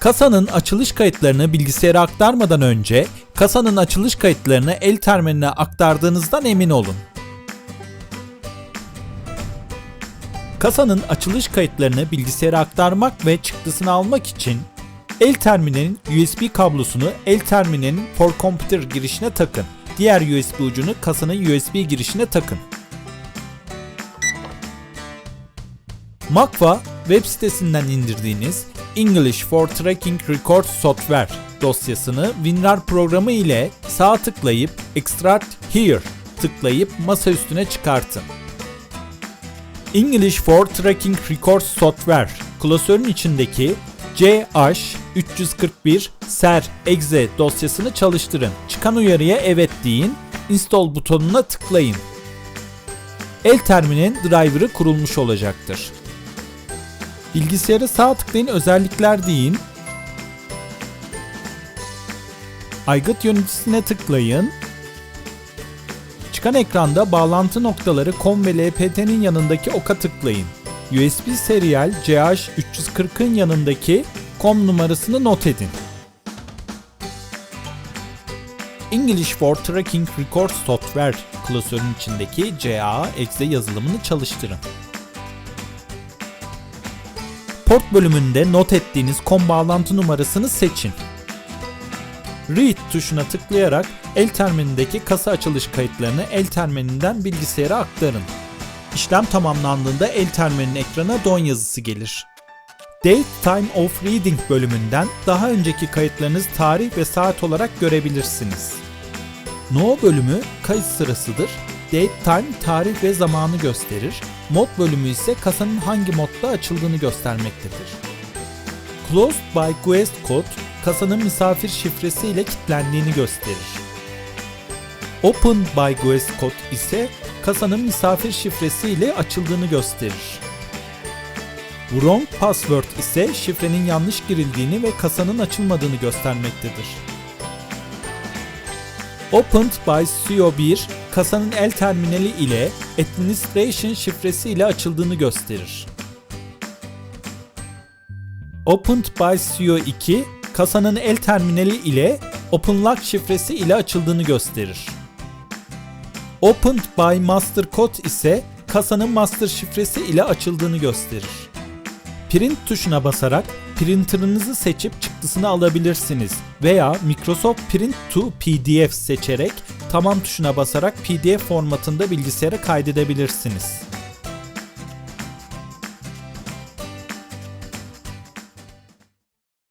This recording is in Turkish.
Kasanın açılış kayıtlarını bilgisayara aktarmadan önce kasanın açılış kayıtlarını el terminaline aktardığınızdan emin olun. Kasanın açılış kayıtlarını bilgisayara aktarmak ve çıktısını almak için el terminalin USB kablosunu el terminalin for computer girişine takın. Diğer USB ucunu kasanın USB girişine takın. Makva web sitesinden indirdiğiniz English for Tracking Record Software dosyasını WinRAR programı ile sağ tıklayıp Extract Here tıklayıp masa üstüne çıkartın. English for Tracking Record Software klasörün içindeki CH341 ser exe dosyasını çalıştırın. Çıkan uyarıya evet deyin, install butonuna tıklayın. El terminalin driver'ı kurulmuş olacaktır. Bilgisayarı sağ tıklayın özellikler deyin. Aygıt yöneticisine tıklayın. Çıkan ekranda bağlantı noktaları COM ve LPT'nin yanındaki oka tıklayın. USB Serial CH340'ın yanındaki COM numarasını not edin. English for Tracking Record Software klasörün içindeki CA exe yazılımını çalıştırın. Port bölümünde not ettiğiniz COM bağlantı numarasını seçin. Read tuşuna tıklayarak el terminindeki kasa açılış kayıtlarını el termininden bilgisayara aktarın. İşlem tamamlandığında el termininin ekranına don yazısı gelir. Date Time of Reading bölümünden daha önceki kayıtlarınızı tarih ve saat olarak görebilirsiniz. No bölümü kayıt sırasıdır. Date Time tarih ve zamanı gösterir. Mod bölümü ise kasanın hangi modda açıldığını göstermektedir. Closed by Guest Code kasanın misafir şifresi ile kilitlendiğini gösterir. Open by Guest Code ise kasanın misafir şifresi ile açıldığını gösterir. Wrong password ise şifrenin yanlış girildiğini ve kasanın açılmadığını göstermektedir. Opened by CO1 kasanın el terminali ile administration şifresi ile açıldığını gösterir. Opened by CO2 kasanın el terminali ile OpenLock şifresi ile açıldığını gösterir. Opened by Master Code ise kasanın master şifresi ile açıldığını gösterir. Print tuşuna basarak printerınızı seçip çıktısını alabilirsiniz veya Microsoft Print to PDF seçerek tamam tuşuna basarak PDF formatında bilgisayara kaydedebilirsiniz.